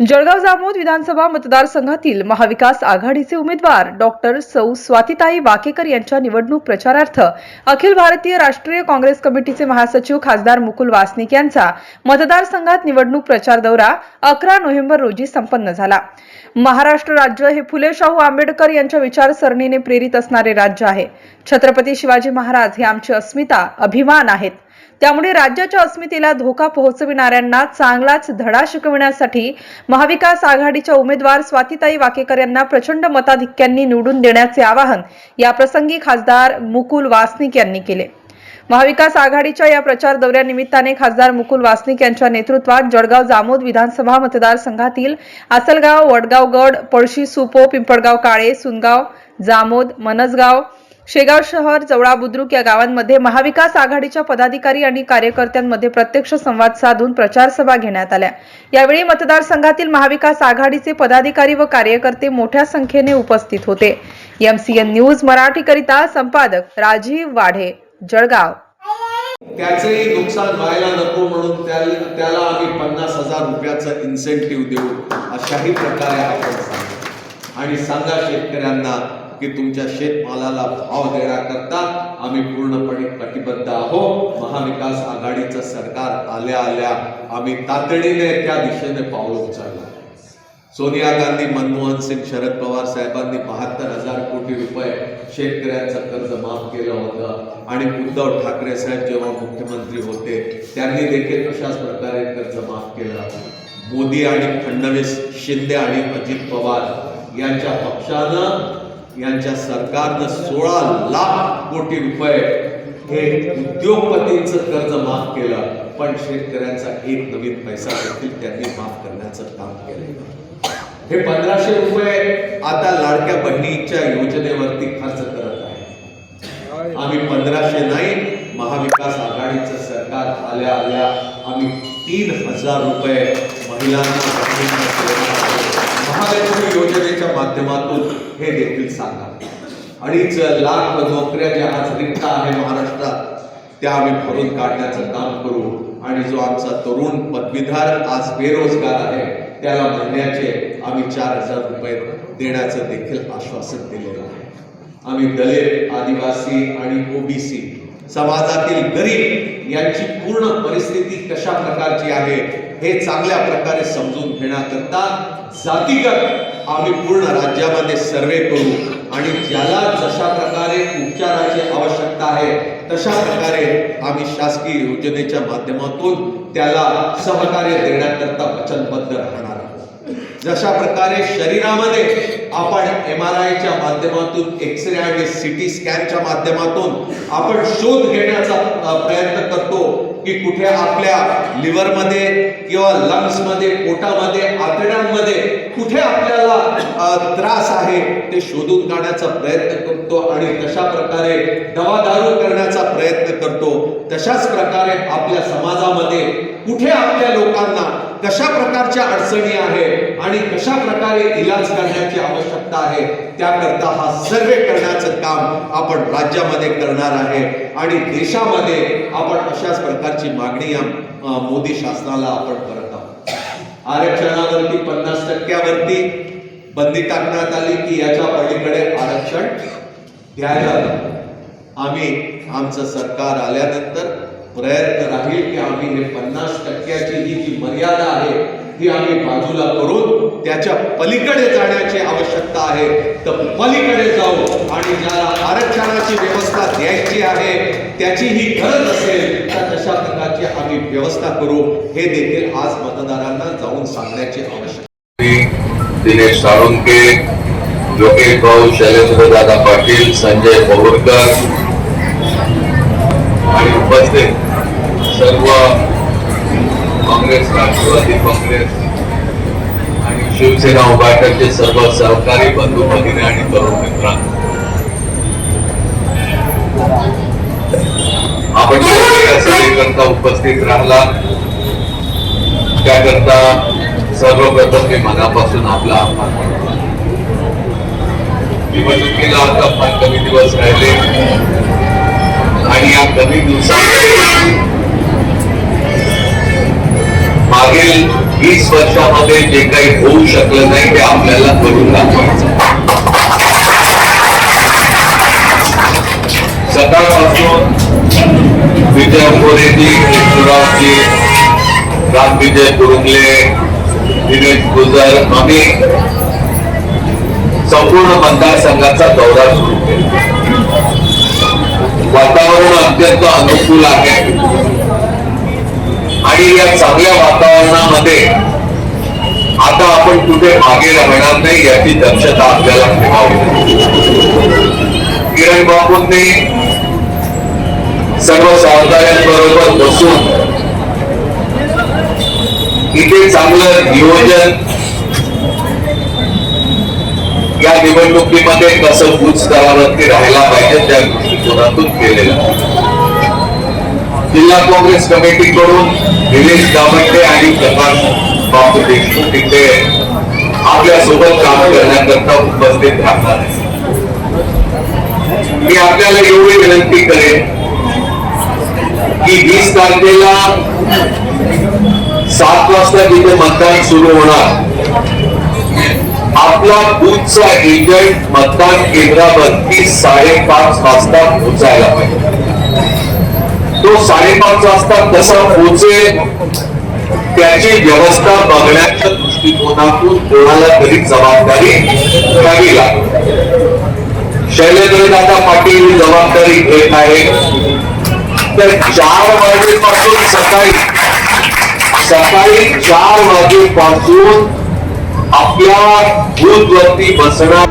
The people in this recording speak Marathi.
जळगाव जामोद विधानसभा मतदारसंघातील महाविकास आघाडीचे उमेदवार डॉक्टर सौ स्वातिताई वाकेकर यांच्या निवडणूक प्रचारार्थ अखिल भारतीय राष्ट्रीय काँग्रेस कमिटीचे महासचिव खासदार मुकुल वासनिक यांचा मतदारसंघात निवडणूक प्रचार दौरा अकरा नोव्हेंबर रोजी संपन्न झाला. महाराष्ट्र राज्य हे फुले शाहू आंबेडकर यांच्या विचारसरणीने प्रेरित असणारे राज्य आहे. छत्रपती शिवाजी महाराज हे आमची अस्मिता अभिमान आहेत. त्यामुळे राज्याच्या अस्मितेला धोका पोहोचविणाऱ्यांना चांगलाच धडा शिकविण्यासाठी महाविकास आघाडीच्या उमेदवार स्वातिताई वाकेकर यांना प्रचंड मताधिक्यांनी निवडून देण्याचे आवाहन याप्रसंगी खासदार मुकुल वासनिक यांनी केले. महाविकास आघाडीच्या या प्रचार दौऱ्यानिमित्ताने खासदार मुकुल वासनिक यांच्या नेतृत्वात जळगाव जामोद विधानसभा मतदारसंघातील आसलगाव वडगाव गड पळशी सुपो पिंपळगाव काळे सुनगाव जामोद मनसगाव शेगाव शहर जवळा बुद्रुक या गावांमध्ये महाविकास आघाडीच्या पदाधिकारी आणि कार्यकर्त्यांमध्ये प्रत्यक्ष संवाद साधून प्रचार सभा घेण्यात आल्या. यावेळी मतदारसंघातील महाविकास आघाडीचे पदाधिकारी व कार्यकर्ते मोठ्या संख्येने उपस्थित होते. एमसीएन न्यूज मराठीकरिता संपादक राजीव वाढे जळगाव. त्याचंही नुकसान व्हायला नको म्हणून त्याला त्याला आम्ही पन्नास हजार रुपयाचं इन्सेंटिव्ह देऊ अशाही प्रकारे आपण आणि सांगा शेतकऱ्यांना की तुमच्या शेतमालाला भाव देण्याकरता आम्ही पूर्णपणे कटिबद्ध आहोत. महाविकास आघाडीचं सरकार आल्या आल्या आम्ही तातडीने त्या दिशेने पाऊल उचललं. सोनिया गांधी मनमोहन सिंग शरद पवार साहेबांनी बहात्तर हजार कोटी रुपये शेतकऱ्यांचं कर्ज माफ केलं होतं. आणि उद्धव ठाकरे साहेब जेव्हा मुख्यमंत्री होते त्यांनी देखील तशाच प्रकारे कर्ज माफ केलं. मोदी आणि फडणवीस शिंदे आणि अजित पवार यांच्या पक्षानं यांच्या सरकारनं सोळा लाख कोटी रुपये हे उद्योगपतींचं कर्ज माफ केलं. पण शेतकऱ्यांचा एक नवीन पैसा देखील त्यांनी माफ करण्याचं काम केलं हे पंधराशे रुपये आता लाडक्या बहिणीच्या योजनेवरती खर्च करत आहे. आम्ही पंधराशे नाही महाविकास आघाडीचं सरकार आल्या आल्या आम्ही तीन हजार रुपये महिलांना महालक्ष्मी योजने माध्यमातून हे देखील सांगा. अडीच लाख नोकऱ्या ज्या आज रिक्त आहे महाराष्ट्रात त्या आम्ही भरून काढण्याचं काम करू. आणि जो आमचा तरुण पदवीधर आज बेरोजगार आहे त्याला महिन्याचे आम्ही चार हजार रुपये देण्याचं देखील आश्वासन दिलेलं आहे. आम्ही दलित आदिवासी आणि ओबीसी समाजातील गरीब यांची पूर्ण परिस्थिती कशा प्रकारची आहे हे चांगल्या प्रकारे समजून घेण्याकरता जातीगत आम्ही पूर्ण राज्यामध्ये सर्वे करू आणि ज्याला जशा प्रकारे उपचाराची आवश्यकता आहे तशा प्रकारे आम्ही शासकीय योजनेच्या माध्यमातून त्याला सहकार्य देण्याकरता वचनबद्ध राहणार आहोत. जशा प्रकारे शरीरामध्ये आपण एम आर आयच्या माध्यमातून एक्सरे आणि सिटी स्कॅनच्या माध्यमातून आपण शोध घेण्याचा प्रयत्न करतो की कुठे आपल्या लिव्हरमध्ये किंवा लंग्समध्ये पोटामध्ये आतड्यांमध्ये कुठे आपल्याला त्रास आहे ते शोधून काढण्याचा प्रयत्न करतो आणि तशा प्रकारे दवा दारू करण्याचा प्रयत्न करतो. तशाच प्रकारे आपल्या समाजामध्ये कुठे आपल्या लोकांना कशा प्रकारच्या अडचणी आहे आणि कशा प्रकारे इलाज करण्याची आवश्यकता आहे त्याकरता हा सर्वे करण्याचं काम आपण राज्यामध्ये करणार आहे आणि देशामध्ये आपण अशाच प्रकारची मागणी या मोदी शासनाला आपण करत आहोत. आरक्षणावरती पन्नास टक्क्यावरती बंदी टाकण्यात आली की याच्या पलीकडे आरक्षण द्यायला आम्ही आमचं सरकार आल्यानंतर प्रयत्न राहील की आम्ही हे पन्नास टक्क्याची ही जी मर्यादा आहे ही आम्ही बाजूला करून त्याच्या पलीकडे जाण्याची आवश्यकता आहे. तर पलीकडे जाऊ आणि ज्याला आरक्षणाची व्यवस्था द्यायची आहे त्याची ही गरज असेल तर तशा प्रकारची आम्ही व्यवस्था करू. हे देखील आज मतदारांना जाऊन सांगण्याची आवश्यकता दिनेश साळुंके लोकेश भाऊ शैलेंद्र दादा पाटील संजय पवरकर आणि उपस्थित सर्व काँग्रेस राष्ट्रवादी काँग्रेस आणि शिवसेना उभाटाचे सर्व सहकारी बंधू भगिनी आणि तरुण मित्रांनो आपण सभेकरता उपस्थित राहिला. त्याकरता सर्वप्रथम मी मनापासून आपला आभार निवडणुकीला आता फार कमी दिवस राहिले. आणि या कमी दिवसात वीस वर्षामध्ये जे काही होऊ शकलं नाही ते आपल्याला करून दाखवायचं सकाळपासून विजय अंबोरेजी कृष्णरावजी रामविजय कुरुंगले दिनेश गुजर आम्ही संपूर्ण मतदारसंघाचा दौरा सुरू केला. वातावरण अत्यंत अनुकूल आहे. आणि या चांगल्या वातावरणामध्ये आता आपण कुठे मागे राहणार नाही याची दक्षता आपल्याला ठेवावी किरण बापूंनी सर्व सहकार्यांबरोबर बसून इथे चांगलं नियोजन या निवडणुकीमध्ये कसं बूथ स्तरावरती राहायला पाहिजे त्या दृष्टिकोनातून केलेलं आहे. जिल्हा काँग्रेस कमिटीकडून निलेश दामटे आणि प्रकाश बापू देशमुख इथे आपल्यासोबत काम करण्याकरता उपस्थित राहणार आहे मी आपल्याला एवढी विनंती करेन की वीस तारखेला सात वाजता जिथे मतदान सुरू होणार आपला बूथचा एजंट मतदान केंद्रावरती साडेपाच वाजता पोहोचायला पाहिजे. तो साडेपाच वाजता कसा पोहोचेल. त्याची व्यवस्था बघण्याच्या दृष्टिकोनातून कोणाला तरी जबाबदारी घ्यावी लागते. शैलेंद्रदादा पाटील ही जबाबदारी घेत आहे तर चार वाजेपासून सकाळी सकाळी चार वाजेपासून आपल्या बूथवरती बसणार